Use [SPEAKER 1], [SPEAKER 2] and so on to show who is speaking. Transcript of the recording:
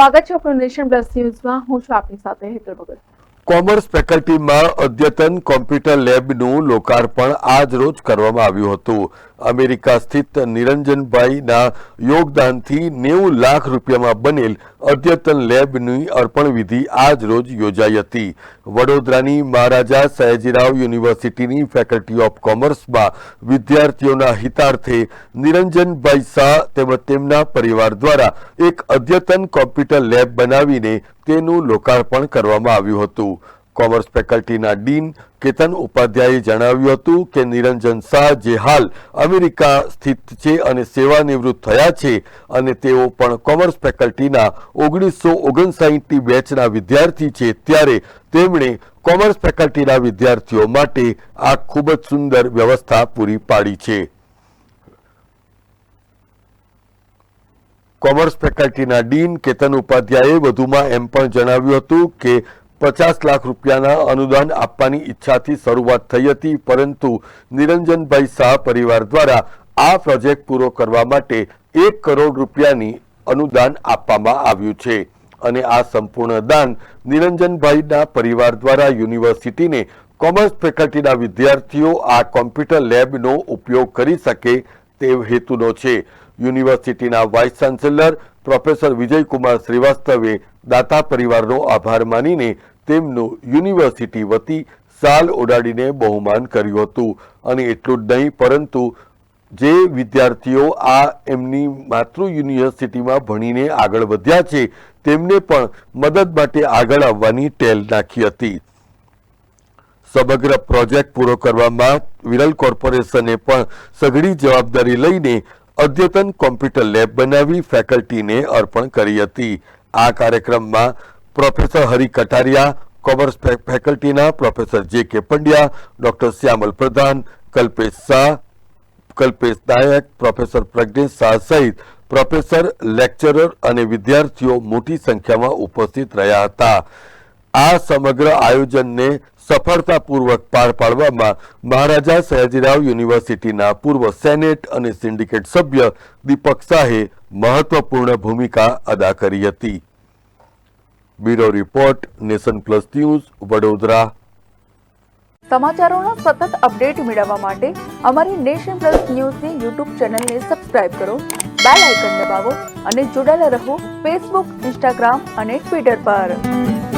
[SPEAKER 1] સ્વાગત છે આપણું નેશન પ્લસ ન્યૂઝમાં. હું છું આપની સાથે હેતલ ભગત.
[SPEAKER 2] કોમર્સ ફેકલ્ટીમાં અદ્યતન કોમ્પ્યુટર લેબનું લોકાર્પણ આજ રોજ કરવામાં આવ્યું હતું. અમેરિકા સ્થિત નિરંજનભાઈના યોગદાનથી નેવું લાખ રૂપિયામાં બનેલ અદ્યતન લેબની અર્પણ વિધિ આજ રોજ યોજાઈ હતી. વડોદરાની મહારાજા સયાજીરાવ યુનિવર્સિટીની ફેકલ્ટી ઓફ કોમર્સમાં વિદ્યાર્થીઓના હિતાર્થે નિરંજનભાઈ શાહ તેમજ તેમના પરિવાર દ્વારા એક અદ્યતન કોમ્પ્યુટર લેબ બનાવીને તેનું લોકાર્પણ કરવામાં આવ્યું હતું. કોમર્સ ફેકલ્ટીના ડીન કેતન ઉપાધ્યાયે જણાવ્યું હતું કે નિરંજન શાહ જે હાલ અમેરિકા સ્થિત છે અને સેવાનિવૃત્ત થયા છે અને તેઓ પણ કોમર્સ ફેકલ્ટીના ઓગણીસો ઓગણસાઠની બેચના વિદ્યાર્થી છે, ત્યારે તેમણે કોમર્સ ફેકલ્ટીના વિદ્યાર્થીઓ માટે આ ખૂબ જ સુંદર વ્યવસ્થા પૂરી પાડી છે. કોમર્સ ફેકલ્ટીના ડીન કેતન ઉપાધ્યાયે વધુમાં એમ પણ જણાવ્યું હતું કે પચાસ લાખ રૂપિયાના અનુદાન આપવાની ઈચ્છાથી શરૂઆત થઈ હતી, પરંતુ નિરંજનભાઈ શાહ પરિવાર દ્વારા આ પ્રોજેક્ટ પૂરો કરવા માટે એક કરોડ રૂપિયાની અનુદાન આપવામાં આવ્યું છે અને આ સંપૂર્ણ દાન નિરંજનભાઈના પરિવાર દ્વારા યુનિવર્સિટીને કોમર્સ ફેકલ્ટીના વિદ્યાર્થીઓ આ કોમ્પ્યુટર લેબનો ઉપયોગ કરી શકે તે હેતુનો છે. યુનિવર્સિટીના વાઇસ ચાન્સેલર પ્રોફેસર વિજયકુમાર શ્રીવાસ્તવે દાતા પરિવારનો આભાર માનીને તેમનું યુનિવર્સિટી વતી સાલ ઓડાડીને બહુમાન કર્યું હતું. અને એટલું જ નહીં, પરંતુ જે વિદ્યાર્થીઓ આ એમની માતૃ યુનિવર્સિટીમાં ભણીને આગળ વધ્યા છે, તેમને પણ મદદ માટે આગળ આવવાની ટેલ નાખી હતી. સમગ્ર પ્રોજેક્ટ પૂરો કરવામાં વિરલ કોર્પોરેશને પણ સઘળી જવાબદારી લઈને અદ્યતન કોમ્પ્યુટર લેબ બનાવી ફેકલ્ટીને અર્પણ કરી હતી. આ કાર્યક્રમમાં professor Hari Kataria, commerce ફેકલ્ટીના professor J K Pandya, doctor Shyamal Pradhan, Kalpesh Shah, Kalpesh Nayak, professor Pragnesh Shah સહિત પ્રોફેસર, લેક્ચરર અને વિદ્યાર્થીઓ મોટી સંખ્યામાં ઉપસ્થિત રહ્યા હતા. આ સમગ્ર આયોજનને સફળતાપૂર્વક પાર પાડવામાં મહારાજા સયાજીરાવ યુનિવર્સિટીના પૂર્વ સેનેટ અને સિન્ડિકેટ સભ્ય દીપક શાહે મહત્વપૂર્ણ ભૂમિકા અદા કરી હતી. Bureau report, nation plus news, Vadodara.
[SPEAKER 1] સમાચારોનો સતત અપડેટ મેળવવા માટે અમારી નેશન પ્લસ ન્યૂઝની યુટ્યુબ ચેનલને સબસ્ક્રાઇબ કરો, બેલ આઇકન દબાવો અને જોડાયેલા રહો ફેસબુક, ઇન્સ્ટાગ્રામ અને ટ્વિટર પર.